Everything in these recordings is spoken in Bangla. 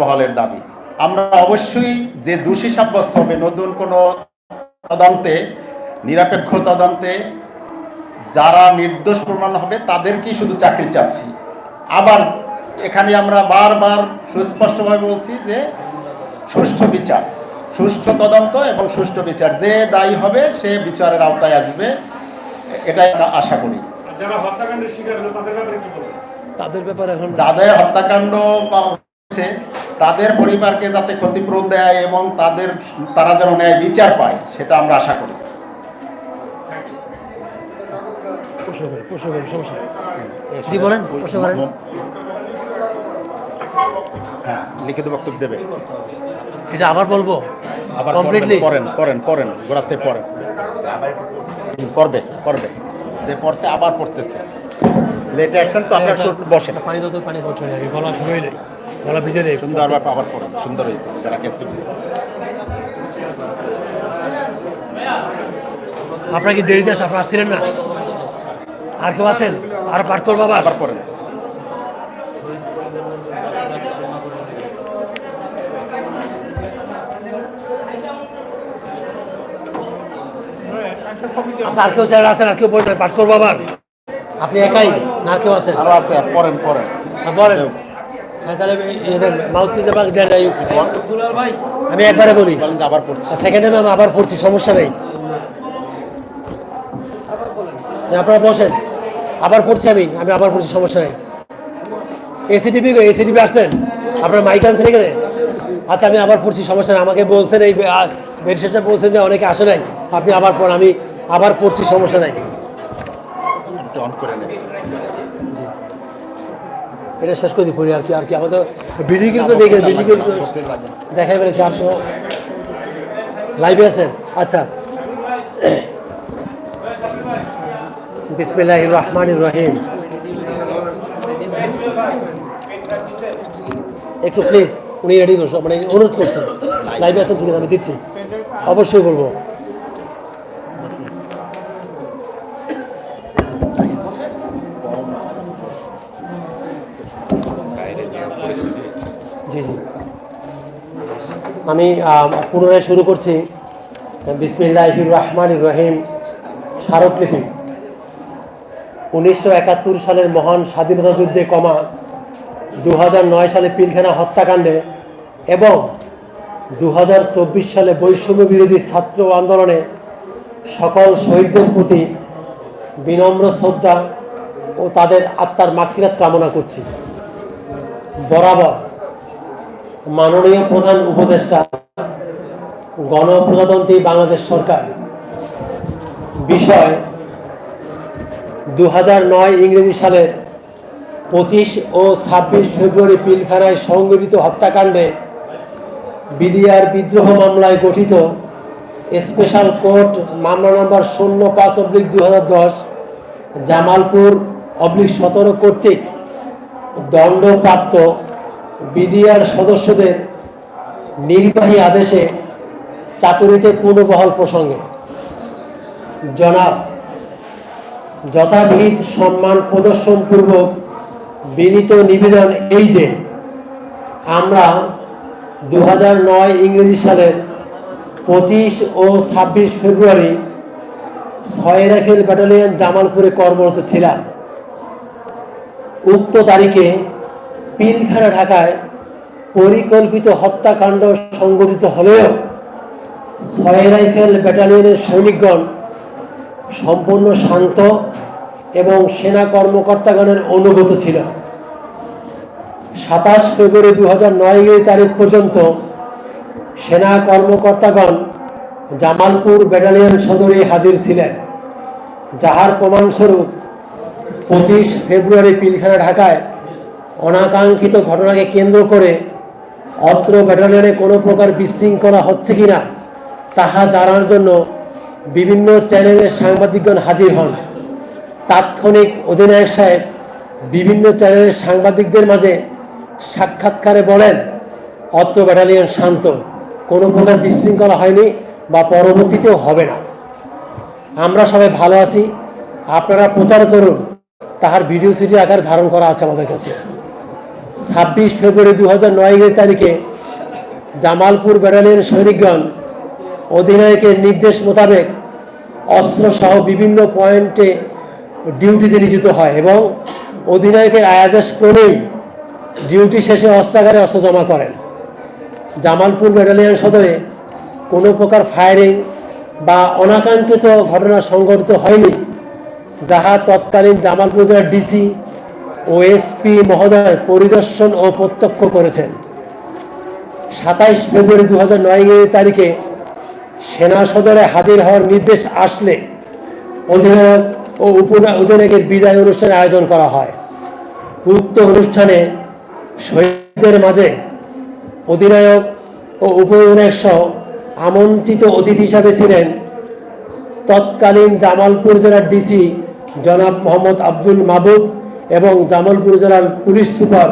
বহলের দাবি। আমরা অবশ্যই যে দোষী সাব্যস্ত হবে নতুন কোনো তদন্তে নিরপেক্ষ তদন্তে যারা নির্দোষ প্রমাণ হবে তাদেরকেই শুধু চাকরি চাচ্ছি। আবার এখানে আমরা বারবার সুস্পষ্টভাবে বলছি যে সুষ্ঠু বিচার সুষ্ঠু তদন্ত এবং সুষ্ঠু বিচার যে দায়ী হবে সে বিচারের আওতায় আসবে এটাই আমরা আশা করি। যারা হত্যাকাণ্ডের শিকার হলো তাদের ব্যাপারে কি বলবেন তাদের ব্যাপারে এখন যাদের হত্যাকাণ্ড বা হয়েছে তাদের পরিবারকে যাতে ক্ষতিপূরণ দেয় এবং তাদের তারা যেন ন্যায় বিচার পায় সেটা আমরা আশা করি। জি বলেন প্রশ্ন করেন হ্যাঁ লিখিত বক্তব্য দেবে। এটা আবার বলব? আবার কমপ্লিটলি পড়েন পড়েন পড়েন গোড়াতে পড়েন। পড়বে পড়বে। যে পড়ছে আবার পড়তেছে। লেটে আসছেন তো আপনার শুরু বসেন পানি তো পানি গলা শুয়ে নেই। গলা ভিজে নেই সুন্দর ভাবে আবার পড়েন সুন্দর হয়েছে যারা কেসে আপনার কি দেরিতে আসে আপনার আসছিলেন না? আর কেউ আছেন? আর পাঠ করব আবার? আবার পড়েন। আচ্ছা আর কেউ যারা আছেন আর কেউ বলবেন পাঠ করব আবার? আপনি একাই না কেউ আছেন? আরও আছে পড়েন পড়েন। হ্যাঁ, বলেন তাহলে এদের মাউথ পিস আমাকে দেন নাই আমি একবারে বলি। আবার পড়ছি। সেকেন্ড টাইম আমি আবার পড়ছি সমস্যা নেই। আপনারা বসেন। আবার পড়ছি আমি আমি আবার পড়ছি সমস্যা নেই। এসিটিভি এসিটিভি আসছেন? আপনার মাইক আনছেন এখানে? আচ্ছা আমি আবার পড়ছি সমস্যা নেই। আমাকে বলছেন এই বেরিশেষে বলছেন যে অনেকে আসে নাই। আপনি আবার পড় আমি আবার পড়ছি সমস্যা নাই। এটা শেষ করে দিই আর কি আর কি আমাদের ভিডিও কিন্তু দেখে ভিডিও কিন্তু দেখাই পেরেছি আপনি লাইভে আছেন। আচ্ছা। বিসমিল্লাহ রহমান রহিম। একটু প্লিজ উনি রেডি করছেন মানে অনুরোধ করছেন লাইভে আছেন, ঠিক আছে, আমি দিচ্ছি। অবশ্যই বলব। আমি পুনরায় শুরু করছি। বিসমিল্লাহ রহমান রহিম স্মারকলিপি। উনিশশো একাত্তর সালের মহান স্বাধীনতা যুদ্ধে কমা দু নয় সালে পিলখানা হত্যাকাণ্ডে এবং দু হাজার চব্বিশ সালে বৈষম্য বিরোধী ছাত্র আন্দোলনে সকল শহীদদের প্রতি বিনম্র শ্রদ্ধা ও তাদের আত্মার মাগফিরাত কামনা করছি। বরাবর মাননীয় প্রধান উপদেষ্টা, গণপ্রজাতন্ত্রী বাংলাদেশ সরকার। বিষয় দু নয় ইংরেজি সালের পঁচিশ ও ছাব্বিশ ফেব্রুয়ারি পিলখানায় সংগঠিত হত্যাকাণ্ডে বিডিআর বিদ্রোহ মামলায় গঠিত স্পেশাল কোর্ট মামলা নম্বর শূন্য পাঁচ অব্লিক দু জামালপুর অব্লিক সতেরো কর্তৃক দণ্ডপ্রাপ্ত বিডিআর সদস্যদের নির্বাহী আদেশে চাকুরিতে পুনর্বহাল প্রসঙ্গে। জনাব যথাবিধ সম্মান প্রদর্শনপূর্বক বিনীত নিবেদন এই যে, আমরা দু নয় ইংরেজি সালের পঁচিশ ও ছাব্বিশ ফেব্রুয়ারি ছয় রাইফেল ব্যাটালিয়ন জামালপুরে কর্মরত ছিলাম। উক্ত তারিখে পিলখানা ঢাকায় পরিকল্পিত হত্যাকাণ্ড সংঘটিত হলেও ছয় রাইফেল ব্যাটালিয়নের সৈনিকগণ সম্পূর্ণ শান্ত এবং সেনা কর্মকর্তাগণের অনুগত ছিল। সাতাশ ফেব্রুয়ারি দু হাজার নয় তারিখ পর্যন্ত সেনা কর্মকর্তাগণ জামালপুর ব্যাটালিয়ন সদরে হাজির ছিলেন, যাহার প্রমাণস্বরূপ পঁচিশ ফেব্রুয়ারি পিলখানা ঢাকায় অনাকাঙ্ক্ষিত ঘটনাকে কেন্দ্র করে অত্র ব্যাটালিয়নে কোনো প্রকার বিশৃঙ্খলা হচ্ছে কি না তাহা জানার জন্য বিভিন্ন চ্যানেলের সাংবাদিকগণ হাজির হন। তাৎক্ষণিক অধিনায়ক সাহেব বিভিন্ন চ্যানেলের সাংবাদিকদের মাঝে সাক্ষাৎকারে বলেন, অত্র ব্যাটালিয়ন শান্ত, কোনো প্রকার বিশৃঙ্খলা হয়নি বা পরবর্তীতেও হবে না। আমরা সবাই ভালো আছি, আপনারা প্রচার করুন, তাহার ভিডিও সিডি আকার ধারণ করা আছে আমাদের কাছে। ছাব্বিশ ফেব্রুয়ারি দু হাজার নয় তারিখে জামালপুর ব্যাটালিয়ন সৈনিকগণ অধিনায়কের নির্দেশ মোতাবেক অস্ত্রসহ বিভিন্ন পয়েন্টে ডিউটিতে নিয়োজিত হয় এবং অধিনায়কের আয়াদেশ ক্রমেই ডিউটি শেষে অস্ত্রাগারে অস্ত্র জমা করেন। জামালপুর ব্যাটালিয়ন সদরে কোনো প্রকার ফায়ারিং বা অনাকাঙ্ক্ষিত ঘটনা সংঘটিত হয়নি, যাহা তৎকালীন জামালপুর জেলার ডিসি ও এসপি মহোদয় পরিদর্শন ও প্রত্যক্ষ করেছেন। সাতাইশ ফেব্রুয়ারি দু হাজার নয় তারিখে সেনা সদরে হাজির হওয়ার নির্দেশ আসলে অধিনায়ক ও উপ অধিনায়কের বিদায় অনুষ্ঠান আয়োজন করা হয়। উক্ত অনুষ্ঠানে শহীদদের মাঝে অধিনায়ক ও উপ অধিনায়ক সহ আমন্ত্রিত অতিথি হিসাবে ছিলেন তৎকালীন জামালপুর জেলার ডিসি জনাব মোহাম্মদ আব্দুল মাহবুব এবং জামালপুর জেলার পুলিশ সুপার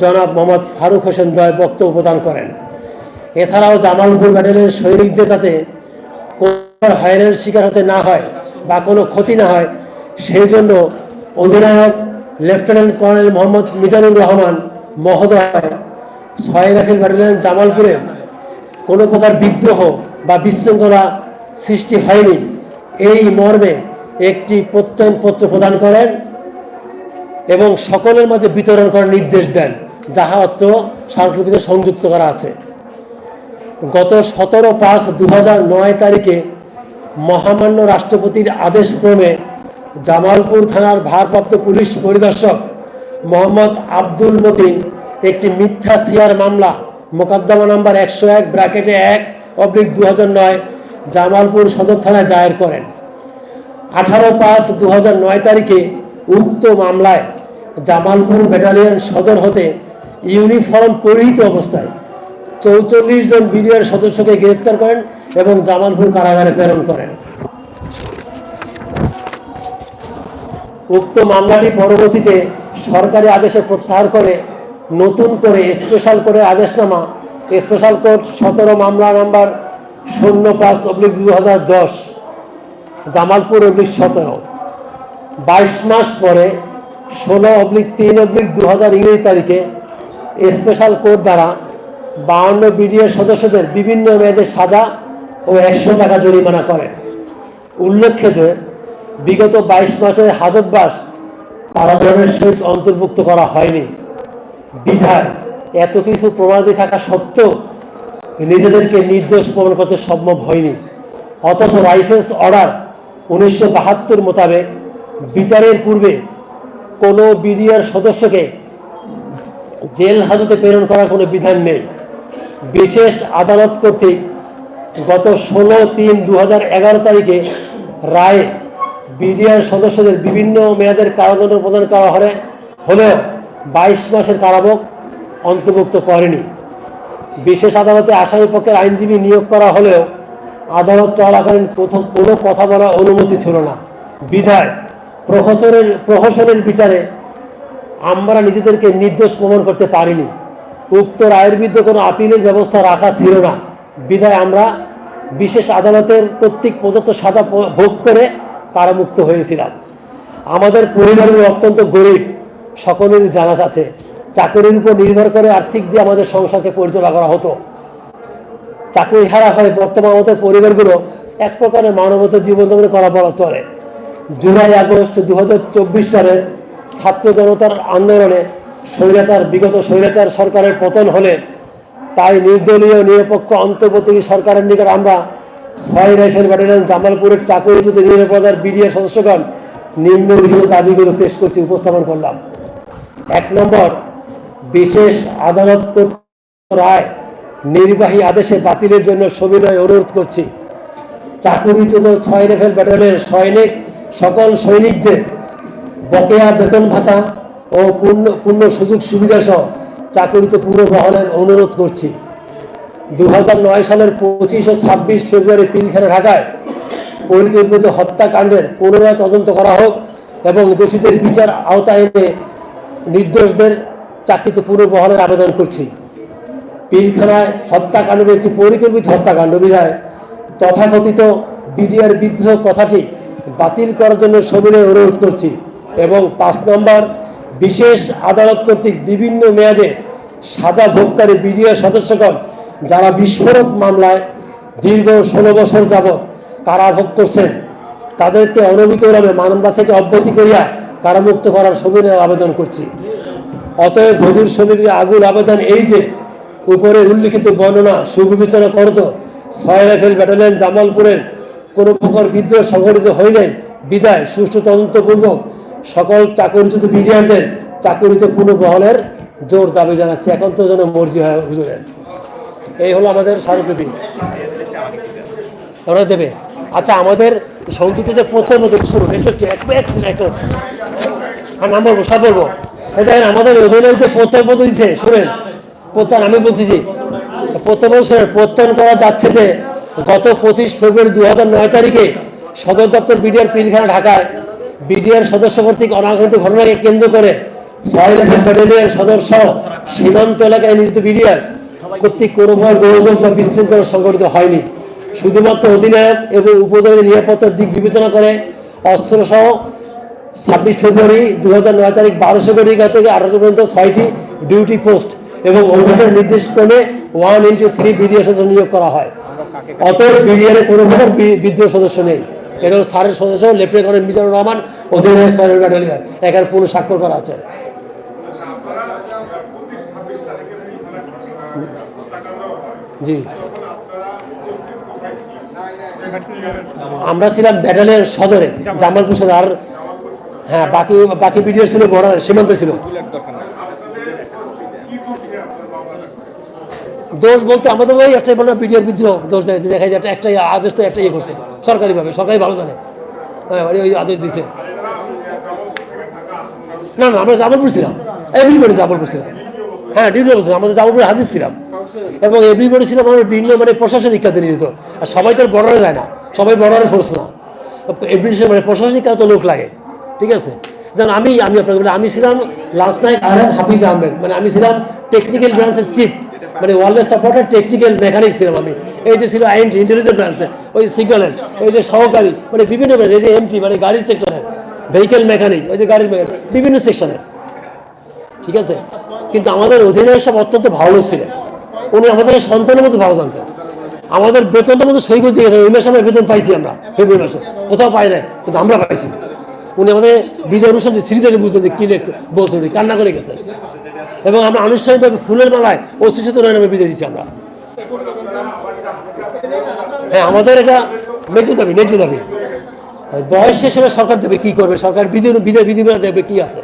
জনাব মোহাম্মদ ফারুক হোসেন দয় বক্তব্য প্রদান করেন। এছাড়াও জামালপুর ব্যাটালিয়নের সৈনিকদের যাতে হয়রানির শিকার হতে না হয় বা কোনো ক্ষতি না হয়, সেই জন্য অধিনায়ক লেফটেন্যান্ট কর্নেল মোহাম্মদ মিজানুর রহমান মহোদয় ছয় রাফেল ব্যাটালিয়ন জামালপুরে কোনো প্রকার বিদ্রোহ বা বিশৃঙ্খলা সৃষ্টি হয়নি। এই মর্মে একটি প্রত্যয়নপত্র প্রদান করেন। এবং সকলের মাঝে বিতরণ করার নির্দেশ দেন, যাহা অত্র স্মারকলিপিতে সংযুক্ত করা আছে। গত সতেরো পাঁচ দু নয় তারিখে মহামান্য রাষ্ট্রপতির আদেশক্রমে জামালপুর থানার ভারপ্রাপ্ত পুলিশ পরিদর্শক মোহাম্মদ আব্দুল মতিন একটি মিথ্যা সিয়ার মামলা, মোকদ্দমা নাম্বার একশো এক, ব্র্যাকেটে এক, অব্লিক দু নয়, জামালপুর সদর থানায় দায়ের করেন। আঠারো পাঁচ দু নয় তারিখে উক্ত মামলায় জামালপুর ব্যাটালিয়ন সদর হতে ইউনিফর্ম পরিহিত অবস্থায় চৌচল্লিশ জন বিডিআর সদস্যকে গ্রেপ্তার করেন এবং জামালপুর কারাগারে প্রেরণ করেন। উক্ত মামলাটি পরবর্তীতে সরকারি আদেশে প্রত্যাহার করে নতুন করে স্পেশাল কোর্টের আদেশনামা স্পেশাল কোর্ট সতেরো মামলা নাম্বার শূন্য পাঁচ অব্লিক দু হাজার দশ, জামালপুর অব্লিক সতেরো। বাইশ মাস পরে ষোলো অব্লিক তিন অব্লিক দু হাজার তারিখে স্পেশাল কোর্ট দ্বারা বাউন্ন বিডিএর সদস্যদের বিভিন্ন মেয়াদের সাজা ও একশো টাকা জরিমানা করেন উল্লেখ্য যে, বিগত বাইশ মাসের হাজতবাস কারাগারের সহিত অন্তর্ভুক্ত করা হয়নি। বিধায় এত কিছু প্রমাণাদি থাকা সত্ত্বেও নিজেদেরকে নির্দোষ প্রমাণ করতে সম্ভব হয়নি। অথচ রাইফেলস অর্ডার উনিশশো বাহাত্তর মোতাবেক বিচারের পূর্বে কোনো বিডিআর সদস্যকে জেল হাজতে প্রেরণ করার কোনো বিধান নেই। বিশেষ আদালত কর্তৃক গত ষোলো তিন দু তারিখে রায়ে বিডিআর সদস্যদের বিভিন্ন মেয়াদের কারাদণ্ড প্রদান করা হলে হলেও বাইশ মাসের কারাভোগ অন্তর্ভুক্ত করেনি। বিশেষ আদালতে আসামি পক্ষের আইনজীবী নিয়োগ করা হলেও আদালত চলাকালীন প্রথম কোনো কথা বলার অনুমতি ছিল না। বিধায় প্রহসনের প্রহসনের বিচারে আমরা নিজেদেরকে নির্দোষ প্রমাণ করতে পারিনি। উক্ত রায়ের বিরুদ্ধে কোনো আপিলের ব্যবস্থা রাখা ছিল না। বিধায় আমরা বিশেষ আদালতের কর্তৃক প্রদত্ত সাজা ভোগ করে কারামুক্ত হয়েছিলাম। আমাদের পরিবারের অত্যন্ত গরিব, সকলেরই জানা আছে। চাকরির উপর নির্ভর করে আর্থিক দিয়ে আমাদের সংসারকে পরিচালনা করা হতো। চাকরি হারা হয়ে বর্তমান আমাদের পরিবারগুলো এক প্রকারের মানবতা জীবনযাপন করা বলা চলে। জুলাই আগস্ট দুহাজার চব্বিশ সালের ছাত্র জনতার আন্দোলনে স্বৈরাচার, বিগত স্বৈরাচার সরকারের পতন হলে তাই নির্দলীয় নিরপেক্ষ অন্তর্বর্তী সরকারের নিকট আমরা ছয় রাইফেল ব্যাটালিয়ন জামালপুরের চাকরিচ্যুত নিরাপদার বিডিএ সদস্যগণ নিম্নলিখিত দাবিগুলো পেশ করছি, উপস্থাপন করলাম। এক নম্বর, বিশেষ আদালত রায় নির্বাহী আদেশে বাতিলের জন্য সবিনয় অনুরোধ করছি। চাকুরিচ্যুত ছয় রাইফেল ব্যাটালিয়নের সৈনিক সকল সৈনিকদের বকেয়া বেতন ভাতা ও পূর্ণ পূর্ণ সুযোগ সুবিধা সহ চাকরিতে পুনর্বহলের অনুরোধ করছি। দু সালের পঁচিশ ও ছাব্বিশ ফেব্রুয়ারি পিলখানা ঢাকায় পরিকল্পিত হত্যাকাণ্ডের পুনরায় তদন্ত করা হোক এবং দোষীদের বিচার আওতায় এনে নির্দোষদের চাকরিতে পুনর্বহলের আবেদন করছি। পিলখানায় হত্যাকাণ্ডের একটি পরিকল্পিত হত্যাকাণ্ড বিধায় তথাকথিত বিডিআর বিদ্রোহ কথাটি বাতিল করার জন্য সবিনয় অনুরোধ করছি এবং পাঁচ নম্বর, বিশেষ আদালত কর্তৃক বিভিন্ন মেয়াদে সাজা ভোগকারী বিডিআর সদস্যগণ যারা বিস্ফোরক মামলায় দীর্ঘ ষোলো বছর যাবৎ কারাভোগ করছেন, তাদেরকে অনবিতভাবে মানবতা থেকে অব্যাহতি করিয়া কারামুক্ত করার সবিনয় আবেদন করছি। অতএব হজুর সমিতির আগুন আবেদন এই যে উপরে উল্লিখিত বর্ণনা, সুবিবেচনা করত, ছয় রাইফেল ব্যাটালিয়ন জামালপুরের কোনো প্রকার বিদ্রোহ সংঘটিত হয় নাই। বিদায়, সুষ্ঠু তদন্তপূর্বক সকল চাকরিচ্যুত বিডিআরদের চাকরিতে পুনঃবহলের জোর দাবি জানাচ্ছে এখন তো যেন মর্জি হয় হুজুরের। এই হলো আমাদের স্মারকলিপি। ওরা দেবে। আচ্ছা আমাদের সংযুক্ত যে প্রথম শুরু আর নাম বলব, সব বলব। দেখেন, আমাদের অধীনে যে প্রত্যয় দিচ্ছে শুনেন, প্রত্যয়ন, আমি বলতেছি প্রত্যয় শুনেন, প্রত্যয়ন করা যাচ্ছে যে গত পঁচিশ ফেব্রুয়ারি দু হাজার নয় তারিখে সদর দপ্তর বিডিআর পিলখানা, ঢাকায় বিডিআর সদস্য কর্তৃক অনাগত ঘটনাকে কেন্দ্র করে ছয় ব্যাটালিয়ন সদস্য সীমান্ত এলাকায় নিয়োজিত বিডিআর কর্তৃক কোনো প্রকার গোলযোগ বা বিশৃঙ্খলা সংঘটিত হয়নি। শুধুমাত্র অধিনায়ক এবং উপদলের নিরাপত্তার দিক বিবেচনা করে অস্ত্রসহ ছাব্বিশ ফেব্রুয়ারি দু নয় তারিখ বারোশো কোটি থেকে আঠারোশো পর্যন্ত ছয়টি ডিউটি পোস্ট এবং অফিসের নির্দেশ ক্রমে ওয়ান ইন্টু থ্রি বিডিও সদস্য নিয়োগ করা হয়। অতএব বিডিআরে কোনো বিদ্রোহ সদস্য নেই। এটা হলো সারের সদস্য লেফটেন্যান্ট মিজানুর রহমান অধিনায়ক সারের ব্যাটালিয়ান। এখানে পুরো স্বাক্ষর করা আছে। জি। আমরা ছিলাম ব্যাটালিয়ন সদরে জামালপুর সদর। আর হ্যাঁ বাকি বাকি বিডিও ছিল বর্ডার সীমান্তে ছিল। দোষ বলতে আমাদের ওই একটাই বলে বিডিওর বিদ্রোহ, দোষ দেয়, দেখা যায় একটা একটাই আদেশ তো একটা ইয়ে করছে, সরকারিভাবে সরকারি ভালো জানে। হ্যাঁ ওই- আদেশ দিছে। না না, আমরা জামালপুর ছিলাম এভরিবডি জামালপুর ছিলাম। হ্যাঁ ডিউটি করছিলাম আমাদের জামালপুরে হাজির ছিলাম। এবং এভরিবডি ছিলাম, আমরা বিভিন্ন মানে প্রশাসনিক কাজে নিয়োজিত আর সবাই তো বর্ডারে যায় না, সবাই বর্ডারে ফোর্স না। এভরি মানে প্রশাসনিক কাজ তো লোক লাগে, ঠিক আছে? যেমন আমি আমি আপনাকে আমি ছিলাম লাস্ট নাইট আর হাফিজ আহমেদ মানে আমি ছিলাম টেকনিক্যাল ব্রাঞ্চের চিফ মানে ওয়ার্ল্ডের সাপোর্টের টেকনিক্যাল মেকানিক ছিলাম আমি এই যে ছিল আইন ইন্টেলিজেন্স ব্রাঞ্চে ওই সিগন্যালের ওই যে সহকারী মানে বিভিন্ন ব্রাঞ্চ এই যে এমপি মানে গাড়ির সেকশনের ভেহিকেল মেকানিক ওই যে গাড়ির মেকানিক বিভিন্ন সেকশনের ঠিক আছে? কিন্তু আমাদের অধীনের সব অত্যন্ত ভালো ছিলেন। উনি আমাদের সন্তানের মতো ভালো জানতেন। আমাদের বেতনটার মধ্যে সই করে দিয়ে গেছেন ওই মাসে আমরা বেতন পাইছি আমরা, ফেব্রুয়ারি মাসে। কোথাও পাই নাই, কিন্তু আমরা পাইছি। উনি আমাদের বিদায় অনুষ্ঠানে সিঁড়ি থেকে বুঝতেন কী লেখছে, বলছে উনি, কান্না করে গেছেন এবং আমরা আনুষ্ঠানিকভাবে ফুলের মালায় অশিক্ষিত নয় নামে বিদায় দিচ্ছি আমরা। হ্যাঁ আমাদের এটা ন্যায্য দাবি ন্যায্য দাবি। বয়স হিসেবে সরকার দেবে কি করবে? সরকার বিধি বিধি দেবে কি আছে?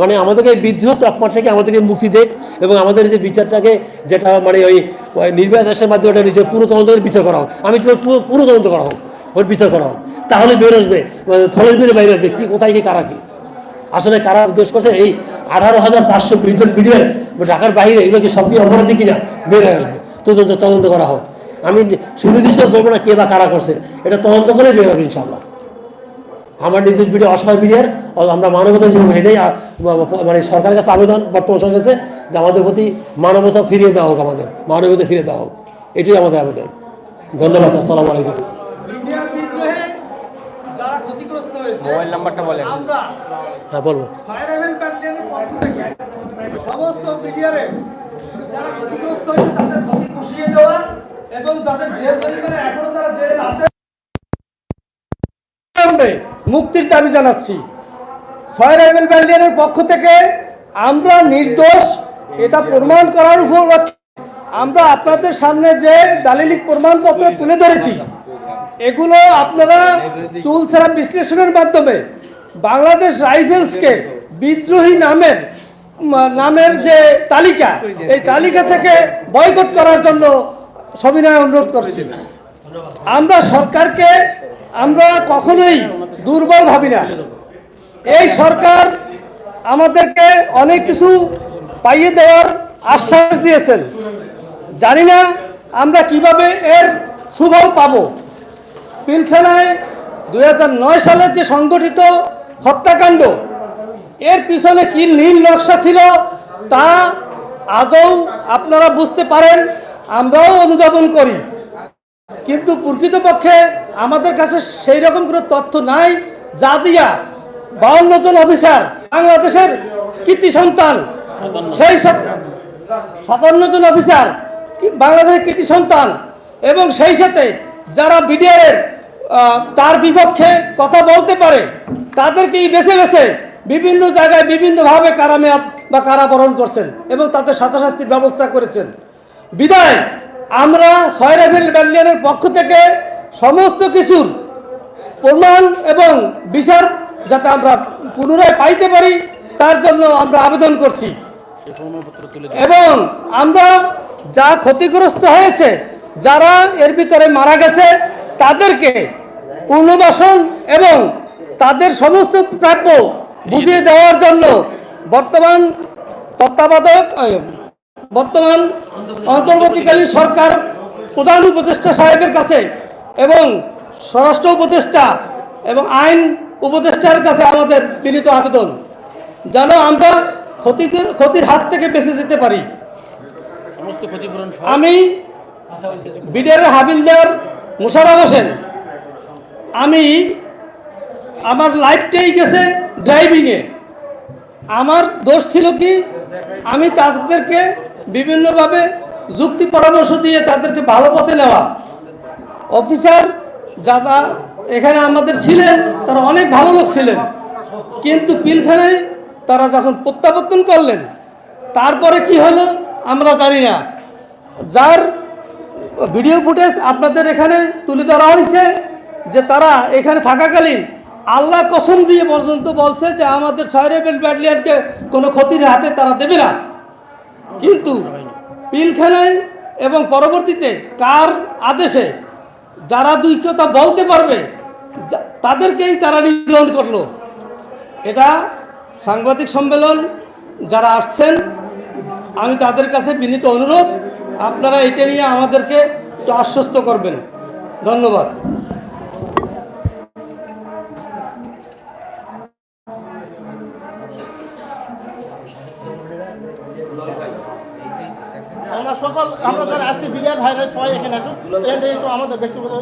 মানে আমাদেরকে এই বিদ্রোহ থেকে আমাদেরকে মুক্তি দেখ এবং আমাদের যে বিচারটাকে যেটা মানে ওই ওই নির্বাচন দেশের মাধ্যমে ওটা নিজের পুরো তদন্তের বিচার করা হোক। আমি তোমার পুরো পুরো তদন্ত করা হোক। ওর বিচার করা হোক। তাহলে বের আসবে। মানে থলের বেরে বাইরে আসবে। কি কোথায় কি, কারা কি? আসলে কারা দোষ করছে? এই আঠারো হাজার পাঁচশো বিজন বিডিয়ার ঢাকার বাইরে, এগুলো কি সব কি অপরাধী কিনা? বের হয়ে আসবে। তদন্ত তদন্ত করা হোক। আমি সুনির্দিষ্ট বলব না, কে বা কারা করছে? এটা তদন্ত করে বের হবে ইনশাল্লাহ আমার নির্দেশ বিডিও অসহায় বিডিয়ার আমরা মানবতা জীবন এটাই মানে সরকারের কাছে আবেদন, বর্তমান সরকারের কাছে, যে আমাদের প্রতি মানবতা ফিরিয়ে দেওয়া হোক আমাদের, মানবতা ফিরিয়ে দেওয়া হোক। এটাই আমাদের আবেদন। ধন্যবাদ, আসসালামু আলাইকুম ইন্ডিয়ার বিদ্রোহে যারা ক্ষতিগ্রস্ত হয়েছে মোবাইল নাম্বারটা বলেন। হ্যাঁ বলব। ফায়ার হেভেন ব্যাটালিয়নের পক্ষ থেকে সমস্ত বিডিআরে যারা ক্ষতিগ্রস্ত হয়েছে তাদের ক্ষতি পুষিয়ে দেওয়া এবং যাদের জেল জরিমানা এখনও যারা জেলে আছে মুক্তির দাবি জানাচ্ছি। ছয় রাইফেল ব্যাটালিয়নের পক্ষ থেকে আমরা নির্দোষ এটা প্রমাণ করার উপলক্ষে আমরা আপনাদের সামনে যে দালিলিক প্রমাণপত্র তুলে ধরেছি এগুলো আপনারা চুল ছাড়া বিশ্লেষণের মাধ্যমে বাংলাদেশ রাইফেলসকে বিদ্রোহী নামের নামের যে তালিকা, এই তালিকা থেকে বয়কট করার জন্য সবিনয় অনুরোধ করছি। আমরা সরকারকে আমরা কখনোই দুর্বল ভাবি না। এই সরকার আমাদেরকে অনেক কিছু পাইয়ে দেওয়ার আশ্বাস দিয়েছেন। জানি না আমরা কীভাবে এর সুফল পাবো। পিলখানায় দুই সালে যে সংগঠিত হত্যাকাণ্ড, এর পিছনে কি নীল নকশা ছিল তা আদৌ আপনারা বুঝতে পারেন, আমরাও অনুধাবন করি। কিন্তু প্রকৃতপক্ষে আমাদের কাছে সেই রকম কোনো তথ্য নাই, যা দিয়া বাউন্ন জন অফিসার, বাংলাদেশের কীর্তি সন্তান, সেই সত- সাতান্ন জন অফিসার, বাংলাদেশের কৃতি সন্তান, এবং সেই সাথে যারা বিডিআরের তার বিপক্ষে কথা বলতে পারে। তাদেরকেই বেছে বেছে বিভিন্ন জায়গায় বিভিন্নভাবে কারামেয়াদ বা কারাবরণ করছেন এবং তাদের সাজাশাস্তির ব্যবস্থা করেছেন। বিদায়, আমরা রাইফেল ব্যাটালিয়নের পক্ষ থেকে সমস্ত কিছুর প্রমাণ এবং বিচার যাতে আমরা পুনরায় পাইতে পারি, তার জন্য আমরা আবেদন করছি। এবং আমরা যা ক্ষতিগ্রস্ত হয়েছে, যারা এর ভিতরে মারা গেছে তাদেরকে পুনর্বাসন এবং তাদের সমস্ত প্রাপ্য বুঝিয়ে দেওয়ার জন্য বর্তমান তত্ত্বাবধায়ক বর্তমান অন্তর্বর্তীকালীন সরকার প্রধান উপদেষ্টা সাহেবের কাছে এবং স্বরাষ্ট্র উপদেষ্টা এবং আইন উপদেষ্টার কাছে আমাদের বিনীত আবেদন যেন আমরা ক্ষতি ক্ষতির হাত থেকে বেঁচে যেতে পারি। আমি বিডিআরের হাবিলদার মুশারফ হোসেন, আমি আমার লাইফটাই গেছে ড্রাইভিংয়ে আমার দোষ ছিল কি? আমি তাদেরকে বিভিন্নভাবে যুক্তি পরামর্শ দিয়ে তাদেরকে ভালো পথে নেওয়া। অফিসার যারা এখানে আমাদের ছিলেন, তারা অনেক ভালো লোক ছিলেন। কিন্তু পিলখানায় তারা যখন প্রত্যাবর্তন করলেন, তারপরে কি হলো আমরা জানি না। যার ভিডিও ফুটেজ আপনাদের এখানে তুলে ধরা হয়েছে যে তারা এখানে থাকাকালীন আল্লাহ কসম দিয়ে পর্যন্ত বলছে যে আমাদের ছয় রেবেল ব্যাটালিয়নকে কোনো ক্ষতির হাতে তারা দেবে না। কিন্তু পিলখানায় এবং পরবর্তীতে কার আদেশে যারা দুই কথা বলতে পারবে তাদেরকেই তারা নিধন করল। এটা সাংবাদিক সম্মেলন, যারা আসছেন, আমি তাদের কাছে বিনীত অনুরোধ আপনারা এটা নিয়ে আমাদেরকে একটু আশ্বস্ত করবেন। ধন্যবাদ। আমরা সকল আমরা যারা আছি বিরিয়ার ভাইরাল সবাই এখানে আসুন। এখান থেকে একটু আমাদের ব্যক্তিগত